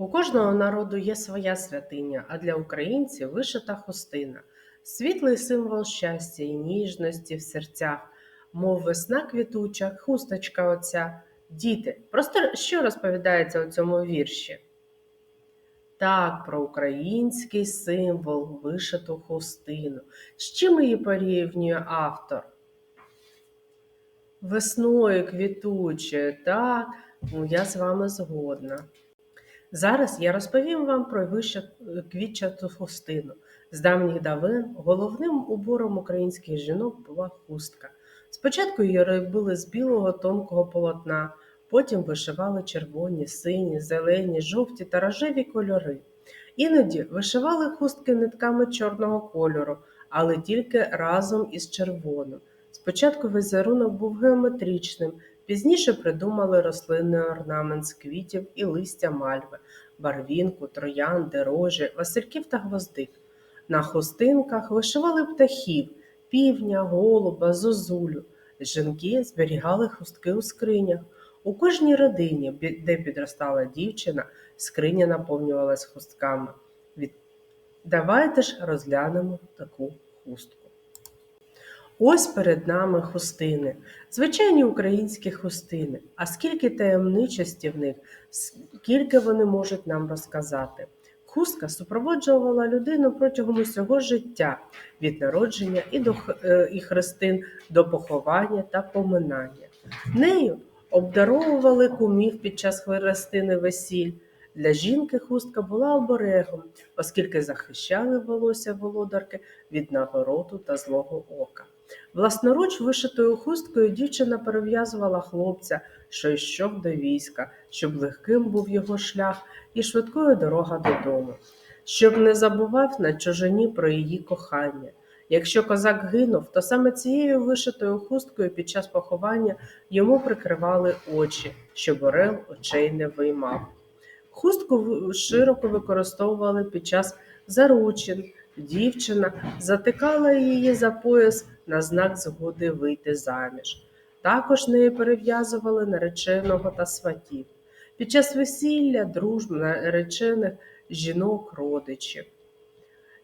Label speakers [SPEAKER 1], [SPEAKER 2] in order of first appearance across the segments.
[SPEAKER 1] У кожного народу є своя святиня, а для українців вишита хустина, світлий символ щастя і ніжності в серцях, мов весна квітуча, хусточка оця. Діти, просто що розповідається у цьому вірші? Так, про український символ вишиту хустину. З чим її порівнює автор? Весною квітучою, так, ну я з вами згодна. Зараз я розповім вам про вище- квітчату хустину. З давніх давин головним убором українських жінок була хустка. Спочатку її робили з білого тонкого полотна, потім вишивали червоні, сині, зелені, жовті та рожеві кольори. Іноді вишивали хустки нитками чорного кольору, але тільки разом із червоним. Спочатку візерунок був геометричним, пізніше придумали рослинний орнамент з квітів і листя мальви, барвінку, троянди, рожі, васильків та гвоздик. На хустинках вишивали птахів, півня, голуба, зозулю. Жінки зберігали хустки у скринях. У кожній родині, де підростала дівчина, скриня наповнювалась хустками. Від... Давайте ж розглянемо таку хустку. Ось перед нами хустини, звичайні українські хустини. А скільки таємничості в них, скільки вони можуть нам розказати. Хустка супроводжувала людину протягом усього життя, від народження і до е, і хрестин до поховання та поминання. Нею обдаровували кумів під час хрестини весіль. Для жінки хустка була оберегом, оскільки захищали волосся володарки від нагороду та злого ока. Власноруч вишитою хусткою дівчина перев'язувала хлопця, що йшов до війська, щоб легким був його шлях і швидкою дорога додому, щоб не забував на чужині про її кохання. Якщо козак гинув, то саме цією вишитою хусткою під час поховання йому прикривали очі, щоб орел очей не виймав. Хустку широко використовували під час заручин. Дівчина затикала її за пояс на знак згоди вийти заміж. Також нею перев'язували нареченого та сватів. Під час весілля, дружб наречених жінок, родичів.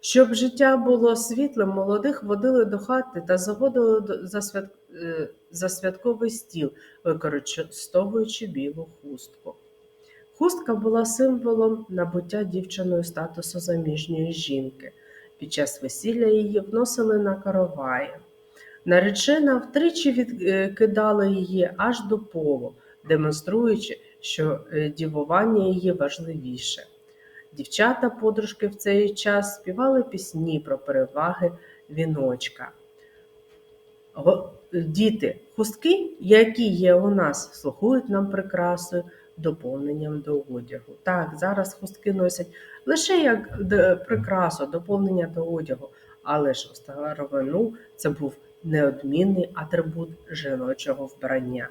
[SPEAKER 1] Щоб життя було світлим, молодих водили до хати та заводили за, свят... е, за святковий стіл, використовуючи білу хустку. Хустка була символом набуття дівчиною статусу заміжньої жінки. Під час весілля її вносили на караваї. Наречена втричі відкидала її аж до полу, демонструючи, що е, дівування її важливіше. Дівчата подружки в цей час співали пісні про переваги віночка. Діти, хустки, які є у нас, слугують нам прикрасою, доповненням до одягу. Так, зараз хустки носять лише як прикрасу, доповнення до одягу, але ж у старовину це був неодмінний атрибут жіночого вбрання.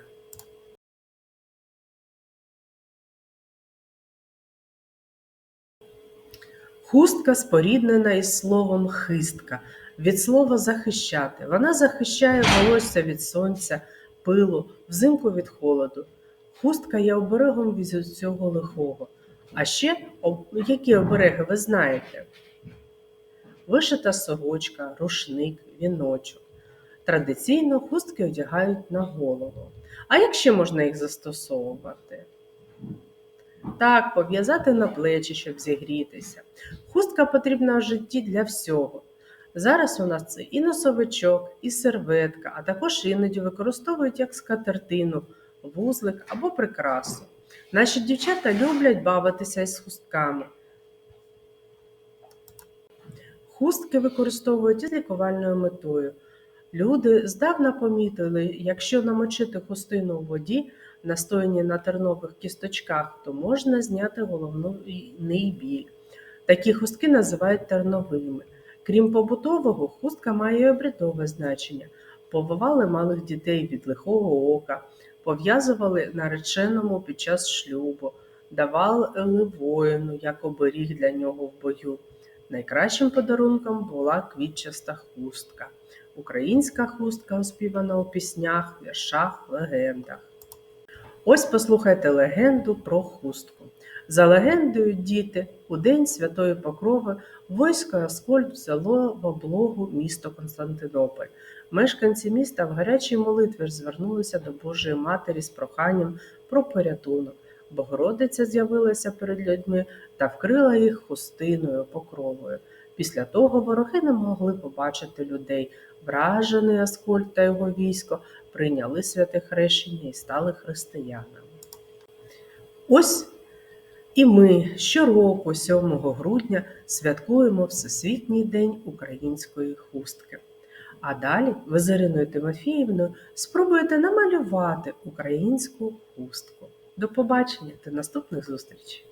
[SPEAKER 1] Хустка споріднена із словом хистка, від слова захищати. Вона захищає волосся від сонця, пилу, взимку від холоду. Хустка є оберегом від усього лихого. А ще які обереги ви знаєте? Вишита сорочка, рушник, віночок. Традиційно хустки одягають на голову. А як ще можна їх застосовувати? Так, пов'язати на плечі, щоб зігрітися. Хустка потрібна в житті для всього. Зараз у нас це і носовичок, і серветка, а також іноді використовують як скатертину, вузлик або прикрасу. Наші дівчата люблять бавитися із хустками. Хустки використовують із лікувальною метою. Люди здавна помітили, якщо намочити хустину у воді, настояні на тернових кісточках, то можна зняти головний біль. Такі хустки називають терновими. Крім побутового, хустка має обрядове значення. Повивали малих дітей від лихого ока, пов'язували нареченому під час шлюбу, давали воїну як оберіг для нього в бою. Найкращим подарунком була квітчаста хустка. Українська хустка оспівана у піснях, віршах, легендах. Ось послухайте легенду про хустку. За легендою, діти, у день Святої Покрови войсько Аскольд взяло в облогу місто Константинополь. Мешканці міста в гарячій молитві звернулися до Божої Матері з проханням про порятунок. Богородиця з'явилася перед людьми та вкрила їх хустиною покровою. Після того вороги не могли побачити людей. Вражений Аскольд та його військо прийняли святе хрещення і стали християнами. Ось і ми щороку, 7 грудня, святкуємо Всесвітній день української хустки. А далі Іриною Тимофіївною спробуєте намалювати українську хустку. До побачення та наступних зустрічей!